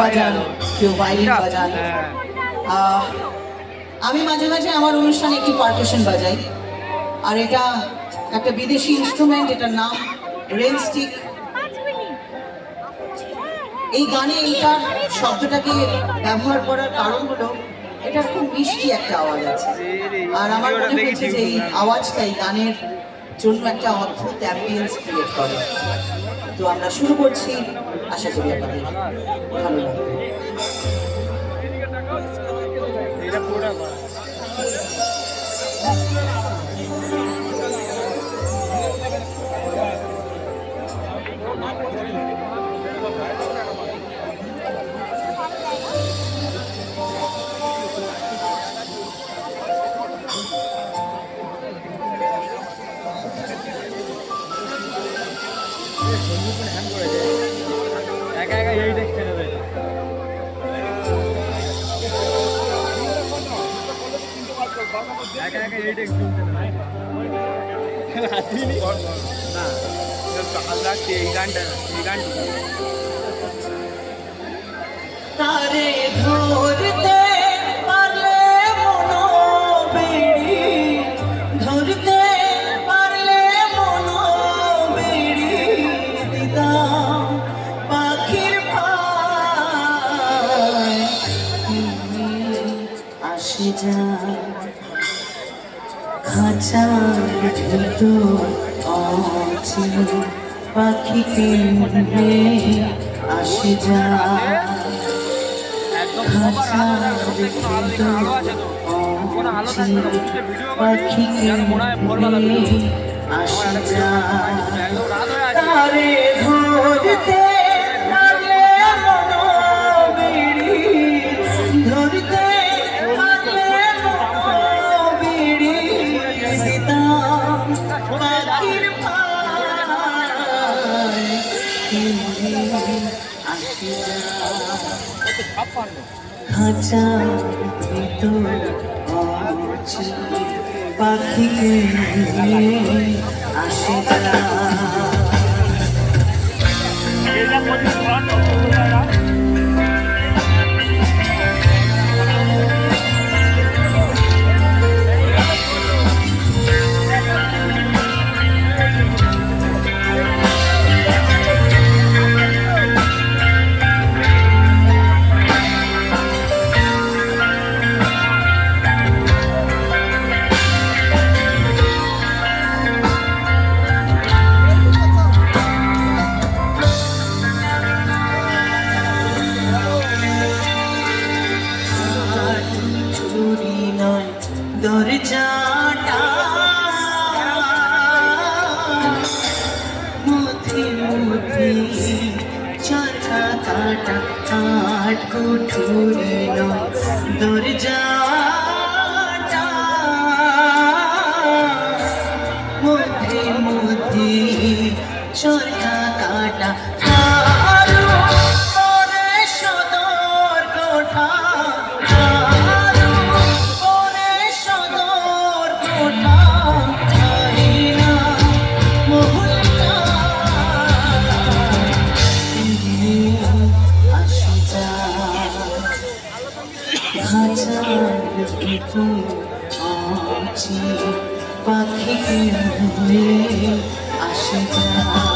বাজান কেউ ভাইলিন বাজান। আমি মাঝে মাঝে আমার অনুষ্ঠানে একটি পার্কেশন বাজাই। আর এটা একটা বিদেশি ইনস্ট্রুমেন্ট এটার নাম রেল স্টিক এই গানে এইটার শব্দটাকে ব্যবহার করার কারণ হলো এটার খুব মিষ্টি একটা আওয়াজ আছে। আর আমার মনে হয়েছে যে এই আওয়াজটা এই গানের জন্য একটা অদ্ভুত অ্যাম্বিয়েন্স ক্রিয়েট করে। তো আমরা শুরু করছি। আশা করি আপনাদের ভালো লাগবে। একা একা এই দেখতে নেবে একা একা এই না এই গানটা এই গানটা যা খাঁচার ভিতর অচিন পাখিকে নিয়ে আসে যা। খাঁচার ভিতর অচিন পাখিকে নিয়ে আসে যা। তারে ধরতে খাঁচার ভিতর পাখিকে নিয়ে কাঠ কুঠুরি নয়। দরজাটা খাঁচার ভিতর আছি পাখি আসে যা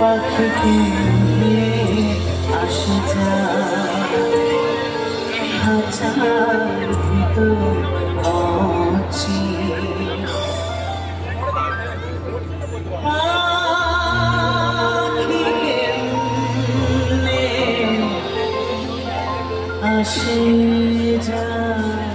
পাখিকে আসে হাজার ভিতর অচি আসে যায়